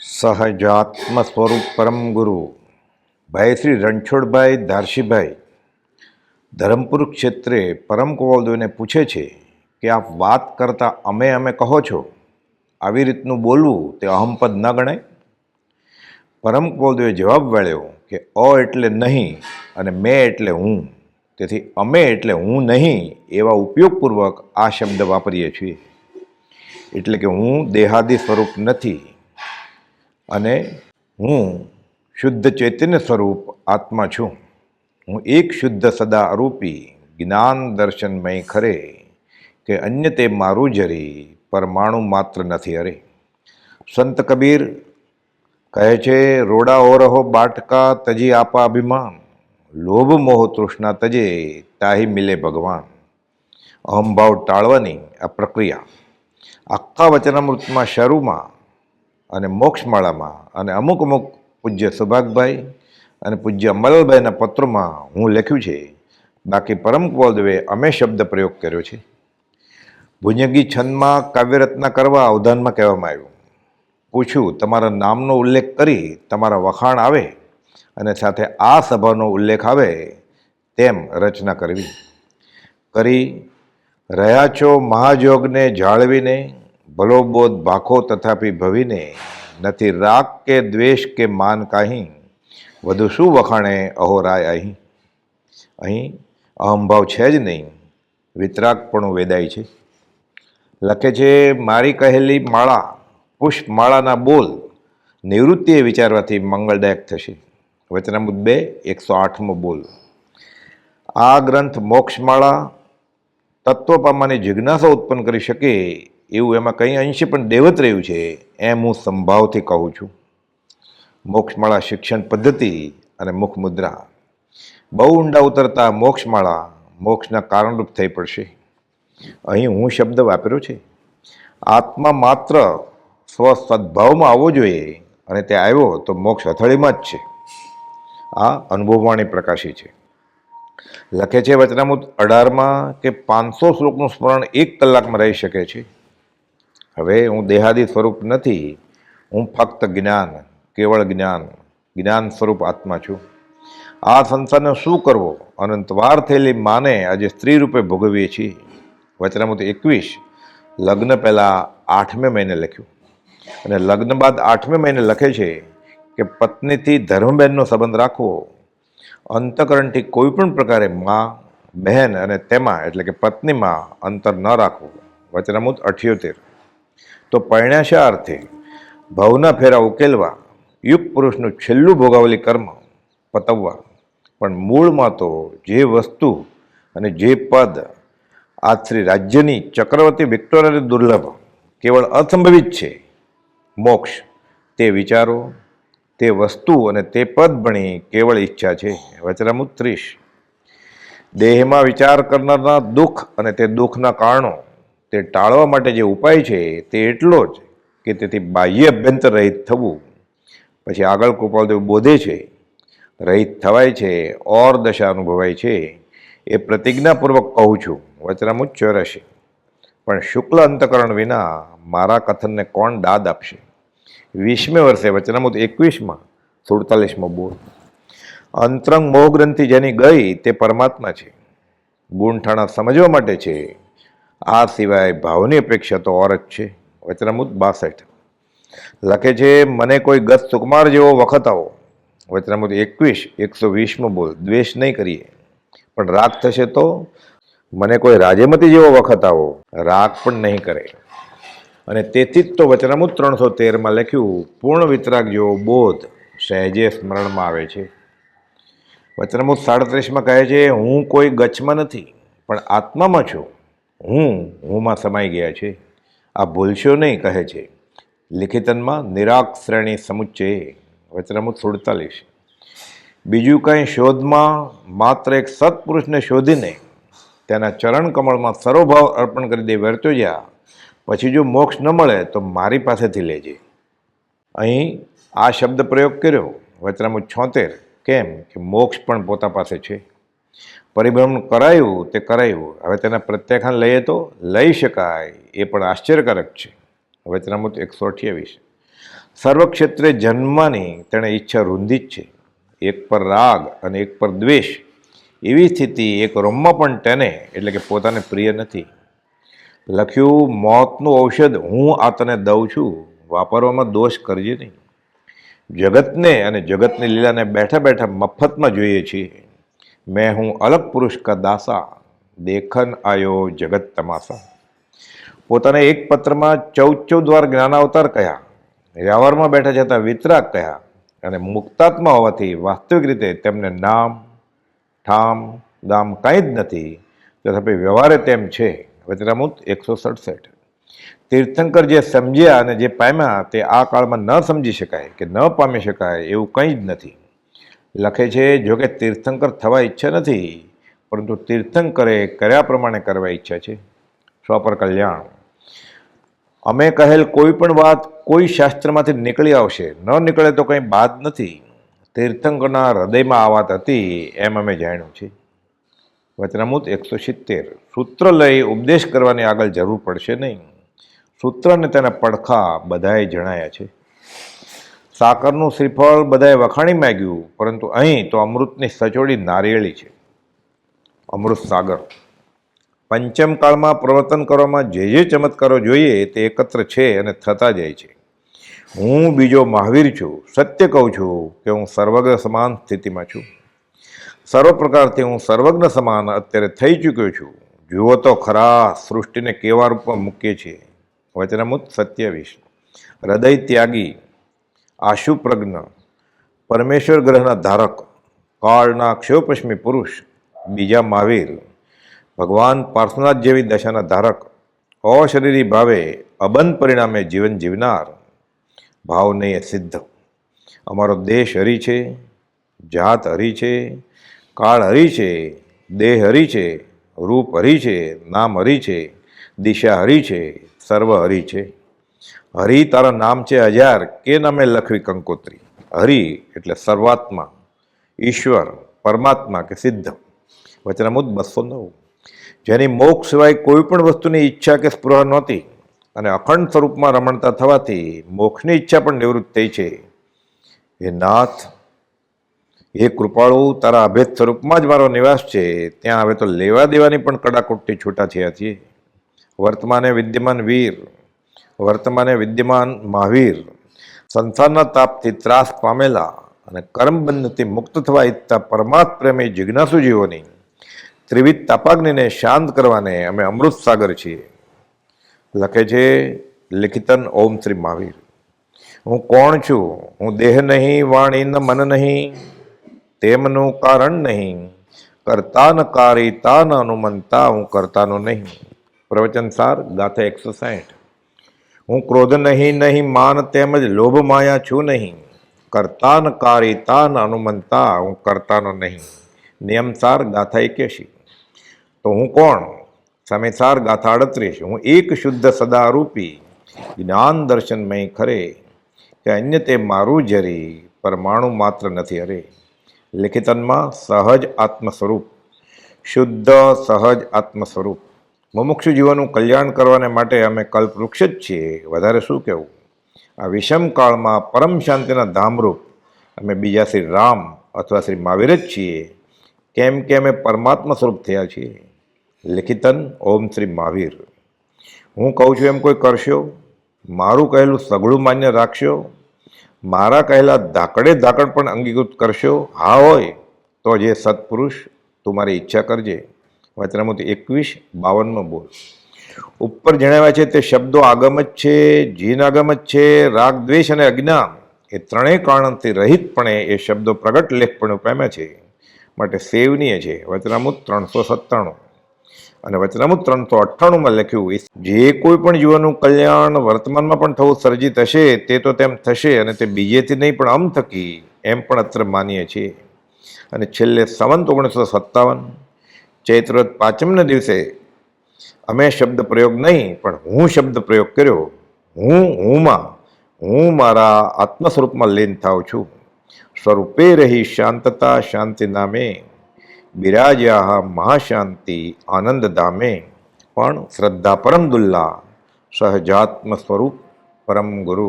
સહજાત્મ સ્વરૂપ પરમ ગુરુ. ભાઈ શ્રી રણછોડભાઈ ધારશીભાઈ ધરમપુર ક્ષેત્રે પરમ કુવાલદેવને પૂછે છે કે આપ વાત કરતા અમે અમે કહો છો, આવી રીતનું બોલવું તે અહમપદ ન ગણાય? પરમ કુવાલદેવે જવાબ વાળ્યો કે અ એટલે નહીં અને મેં એટલે હું. તેથી અમે એટલે હું નહીં એવા ઉપયોગપૂર્વક આ શબ્દ વાપરીએ છીએ. એટલે કે હું દેહાદી સ્વરૂપ નથી. અને હું શુદ્ધ ચૈતન્ય સ્વરૂપ આત્મા છું. હું એક શુદ્ધ સદા અરૂપી જ્ઞાન દર્શનમય ખરે કે અન્ય તે મારું જરી પરમાણુ માત્ર નથી અરે. સંત કબીર કહે છે, રોડા ઓરહો બાટકા તજી આપા અભિમાન. લોભ મોહ તૃષ્ણા તજે, તાહી મિલે ભગવાન. અહમભાવ ટાળવાની આ પ્રક્રિયા. આખા વચનામૃતમાં શરૂમાં અને મોક્ષમાળામાં અને અમુક અમુક પૂજ્ય સુભાગભાઈ અને પૂજ્ય અમલભાઈના પત્રોમાં હું લખ્યું છે, બાકી પરમ કુવલદેવે અમે શબ્દ પ્રયોગ કર્યો છે. ભુજંગી છંદમાં કાવ્યરચના કરવા અવધાનમાં કહેવામાં આવ્યું. પૂછ્યું, તમારા નામનો ઉલ્લેખ કરી તમારા વખાણ આવે અને સાથે આ સભાનો ઉલ્લેખ આવે તેમ રચના કરવી. કરી રહ્યા છો મહાજોગને જાળવીને ભલો બોધ ભાખો તથાપી ભવીને નથી રાગ કે દ્વેષ કે માન કાહી. વધુ શું વખાણે અહોરાય અહીં અહીં અહંભાવ છે જ નહીં. વિતરાગપણું વેદાય છે. લખે છે, મારી કહેલી માળા પુષ્પમાળાના બોલ નિવૃત્તિએ વિચારવાથી મંગળદાયક થશે. વચનામુદ બે, એકસો આઠમો બોલ. આ ગ્રંથ મોક્ષમાળા તત્વ પામવાની જિજ્ઞાસા ઉત્પન્ન કરી શકે એવું એમાં કંઈ અંશે પણ દેવત રહ્યું છે, એમ હું સંભાવથી કહું છું. મોક્ષમાળા શિક્ષણ પદ્ધતિ અને મુખ મુદ્રા. બહુ ઊંડા ઉતરતા મોક્ષમાળા મોક્ષના કારણરૂપ થઈ પડશે. અહીં હું શબ્દ વાપર્યો છે. આત્મા માત્ર સ્વ સદભાવમાં આવવો જોઈએ અને તે આવ્યો તો મોક્ષ અથડીમાં જ છે. આ અનુભવવાણી પ્રકાશી છે. લખે છે વચનામૃત અઢારમાં કે પાંચસો શ્લોકનું સ્મરણ એક કલાકમાં રહી શકે છે. હવે હું દેહાદી સ્વરૂપ નથી, હું ફક્ત જ્ઞાન, કેવળ જ્ઞાન જ્ઞાન સ્વરૂપ આત્મા છું. આ સંસારને શું કરવો? અનંતવાર થયેલી માને આજે સ્ત્રી રૂપે ભોગવીએ છીએ. વચનામૃત એકવીસ, લગ્ન પહેલાં આઠમે મહિને લખ્યું. અને લગ્ન બાદ આઠમે મહિને લખે છે કે પત્નીથી ધર્મબહેનનો સંબંધ રાખવો. અંતકરણથી કોઈ પણ પ્રકારે મા, બહેન અને તેમાં, એટલે કે પત્નીમાં અંતર ન રાખવું. વચનામૃત અઠ્યોતેર. તો પરણ્યાશા અર્થે ભાવના ફેરા ઉકેલવા, યુગ પુરુષનું છેલ્લું ભોગાવેલી કર્મ પતવવા. પણ મૂળમાં તો જે વસ્તુ અને જે પદ આશ્રી રાજ્યની ચક્રવર્તી વિક્ટોરિયાની દુર્લભ, કેવળ અસંભવિત છે. મોક્ષ, તે વિચારો, તે વસ્તુ અને તે પદ ભણી કેવળ ઈચ્છા છે. વચરામુત ત્રીસ. દેહમાં વિચાર કરનારના દુઃખ અને તે દુઃખના કારણો તે ટાળવા માટે જે ઉપાય છે તે એટલો જ કે તેથી બાહ્ય અભ્યંતર રહિત થવું. પછી આગળ કૃપાલદેવ બોધે છે, રહિત થવાય છે, ઓર દશા અનુભવાય છે, એ પ્રતિજ્ઞાપૂર્વક કહું છું વચરામુત ચોરાશી. પણ શુક્લ અંતકરણ વિના મારા કથનને કોણ દાદ આપશે? વીસમે વર્ષે વચનામુત એકવીસમાં, સુડતાલીસમાં બોલ. અંતરંગ મોહગ્રંથિ જેની ગઈ તે પરમાત્મા છે. ગુણઠાણા સમજવા માટે છે આ સિવાય ભાવની અપેક્ષા તો ઓર જ છે. વચનામૃત બાસઠ. લખે છે, મને કોઈ ગત સુકુમાર જેવો વખત આવો. વચનામૃત એકવીસ, એકસો વીસમો બોલ. દ્વેષ નહીં કરીએ. પણ રાગ થશે તો? મને કોઈ રાજેમતી જેવો વખત આવો. રાગ પણ નહીં કરે. અને તેથી જ તો વચનામૃત ત્રણસો તેરમાં લખ્યું, પૂર્ણ વિતરાગ જેવો બોધ સહેજે સ્મરણમાં આવે છે. વચનામૃત સાડત્રીસમાં કહે છે, હું કોઈ ગચ્છમાં નથી, પણ આત્મામાં છું. હું, હુંમાં સમાઈ ગયા છે. આ ભૂલશો નહીં, કહે છે. લિખિતનમાં નિરાક શ્રેણી સમુચ્ચય વચનામૃત સુડતાલીસ. બીજું કંઈ શોધમાં માત્ર એક સત્પુરુષને શોધીને તેના ચરણ કમળમાં સરોભાવ અર્પણ કરી દે વર્તો જ્યાં પછી જો મોક્ષ ન મળે તો મારી પાસેથી લેજે. અહીં આ શબ્દ પ્રયોગ કર્યો. વચનામું છોતેર. કેમ? કે મોક્ષ પણ પોતા પાસે છે. પરિભ્રમણ કરાયું તે કરાયું. હવે તેના પ્રત્યાખ્યાન લઈએ તો લઈ શકાય એ પણ આશ્ચર્યકારક છે. હવે વચનામૃત એકસો અઠ્યાવીસ. સર્વક્ષેત્રે જન્મની તેણે ઈચ્છા રૂંધી જ છે. એક પર રાગ અને એક પર દ્વેષ. એવી સ્થિતિ એક રોમમાં પણ તેને, એટલે કે પોતાને પ્રિય નથી. લખ્યું, મોતનું ઔષધ હું આ તને દઉં છું. વાપરવામાં દોષ કરજે નહીં. જગતને અને જગતની લીલાને બેઠા બેઠા મફતમાં જોઈએ છીએ. મેં હું અલગ પુરુષ કદાસા દેખન આયો જગત તમાસા પોતાના એક પત્રમાં ચૌદ ચૌદ વાર જ્ઞાનાવતાર કહ્યા વ્યવહારમાં બેઠા જતા વિતરાગ કહ્યા અને મુક્તાત્મા હોવાથી વાસ્તવિક રીતે તેમને નામ, ઠામ, દામ કંઈ જ નથી, તથાપી વ્યવહારે તેમ છે. વચરામૃત એકસો સડસઠ. તીર્થંકર જે સમજ્યા અને જે પામ્યા તે આ કાળમાં ન સમજી શકાય કે ન પામી શકાય એવું કંઈ જ નથી. લખે છે જોકે તીર્થંકર થવા ઈચ્છા નથી, પરંતુ તીર્થંકરે કર્યા પ્રમાણે કરવા ઈચ્છા છે. સ્વપર કલ્યાણ. અમે કહેલ કોઈ પણ વાત કોઈ શાસ્ત્રમાંથી નીકળી આવશે, ન નીકળે તો કંઈ બાદ નથી. તીર્થંકરના હૃદયમાં આ વાત હતી એમ અમે જાણ્યું છે. વચનામૂત એકસો સિત્તેર. સૂત્ર લઈ ઉપદેશ કરવાની આગળ જરૂર પડશે નહીં. સૂત્ર અને તેના પડખા બધાએ જણાયા છે. સાકરનું શ્રીફળ બધાએ વખાણી માગ્યું, પરંતુ અહીં તો અમૃતની સચોડી નારિયેળી છે. અમૃત સાગર. પંચમ કાળમાં પ્રવર્તન કરવામાં જે જે ચમત્કારો જોઈએ તે એકત્ર છે અને થતા જાય છે. હું બીજો મહાવીર છું, સત્ય કહું છું કે હું સર્વજ્ઞ સમાન સ્થિતિમાં છું. સર્વ પ્રકારથી હું સર્વજ્ઞ સમાન અત્યારે થઈ ચૂક્યો છું. જુઓ તો ખરા, સૃષ્ટિને કેવા રૂપમાં મૂકીએ છીએ. વચનામૂત સત્ય વિષ્ણુ. હૃદય ત્યાગી. આશુ પ્રજ્ઞ પરમેશ્વર ગ્રહના ધારક, કાળના ક્ષયોપશ્મી પુરુષ, બીજા મહાવીર, ભગવાન પાર્થનાથ જેવી દશાના ધારક, અશરીરી ભાવે અબંધ પરિણામે જીવન જીવનાર, ભાવને સિદ્ધ. અમારો દેશ હરી છે, જાત હરી છે, કાળ હરી છે, દેહ હરી છે, રૂપ હરી છે, નામ હરી છે, દિશા હરી છે, સર્વ હરી છે. હરી તારા નામ છે હજાર, કે નામે લખવી કંકોત્રી? હરિ એટલે સર્વાત્મા, ઈશ્વર, પરમાત્મા કે સિદ્ધ. વચનામુદ બસો નવ. જેની મોક્ષ સિવાય કોઈ પણ વસ્તુની ઈચ્છા કે સ્પૃહ નહોતી અને અખંડ સ્વરૂપમાં રમણતા થવાથી મોક્ષની ઈચ્છા પણ નિવૃત્ત થઈ છે. એ નાથ એ કૃપાળુ, તારા અભેદ સ્વરૂપમાં જ મારો નિવાસ છે. ત્યાં હવે તો લેવા દેવાની પણ કડાકોટથી છૂટા થયા છીએ. વર્તમાને વિદ્યમાન વીર વર્તમાને વિદ્યમાન મહાવીર, સંસારના તાપથી ત્રાસ પામેલા અને કર્મબંધથી મુક્ત થવા ઈચ્છતા પરમાત્ પ્રેમી જિજ્ઞાસુ જીવોની ત્રિવિધ તાપાગ્નિને શાંત કરવાને અમે અમૃત સાગર છીએ. લખે છે, લિખિતન ઓમ શ્રી મહાવીર. હું કોણ છું? હું દેહ નહીં, વાણી ન, મન નહીં. તેમનું કારણ નહીં. કરતા ન કારિતા ન અનુમનતા હું કરતાનો નહીં. પ્રવચન સાર ગાથા એકસો સાઠ હું ક્રોધ નહીં નહીં માન તેમજ લોભ માયા છું નહીં. કરતા ન કારિતા ન અનુમંતા, હું કરતાનો નહીં. નિયમસાર ગાથા એક્યાસી તો હું કોણ? સમયસાર ગાથા અડત્રીસ. હું એક શુદ્ધ સદારૂપી. જ્ઞાન દર્શનમય ખરે. કે અન્ય તે મારું જરી, પરમાણુ માત્ર નથી અરે. લિખિતનમાં સહજ આત્મ સ્વરૂપ શુદ્ધ સહજ આત્મ સ્વરૂપ મુમુક્ષુ જીવોનું કલ્યાણ કરવાને માટે અમે કલ્પવૃક્ષ જ છીએ. વધારે શું કહેવું? આ વિષમ કાળમાં પરમ શાંતિના ધામરૂપ અમે બીજા શ્રી રામ અથવા શ્રી મહાવીર જ છીએ. કેમ કે અમે પરમાત્મા સ્વરૂપ થયા છીએ. લિખિતન ઓમ શ્રી મહાવીર. હું કહું છું એમ કોઈ કરશો? મારું કહેલું સઘળું માન્ય રાખશો? મારા કહેલા ધાકડે ધાકડ પણ અંગીકૃત કરશો? હા હોય, તો જે સત્પુરુષ તું મારી ઈચ્છા કરજે. વચનામૃત એકવીસ બાવનમાં બોલ. ઉપર જણાવ્યા છે તે શબ્દો આગમ જ છે, જીન આગમ જ છે, રાગ, દ્વેષ અને અજ્ઞાન. એ ત્રણેય કારણથી રહિતપણે એ શબ્દો પ્રગટ લેખપણું પામ્યા છે. માટે સેવનીય છે. વચનામૃત ત્રણસો સત્તાણું. અને વચનામૃત ત્રણસો અઠ્ઠાણુંમાં લખ્યું જે કોઈ પણ જીવનનું કલ્યાણ વર્તમાનમાં પણ થવું સર્જિત હશે, તે તો તેમ થશે અને તે બીજેથી નહીં, પણ આમ થકી એમ પણ અત્ર માનીએ છીએ. અને છેલ્લે, સંવંત ઓગણીસો સત્તાવન. ચૈત્ર પાંચમના દિવસે અમે શબ્દ પ્રયોગ નહીં, પણ હું શબ્દ પ્રયોગ કર્યો. હું, હુંમાં, હું મારા આત્મ સ્વરૂપમાં લીન થાઉં છું. સ્વરૂપે રહી શાંતતા શાંતિ નામે. બિરાજ્યા મહાશાંતિ આનંદ ધામે પણ શ્રદ્ધા પરમ દુલ્લા સહજાત્મ સ્વરૂપ પરમ ગુરુ.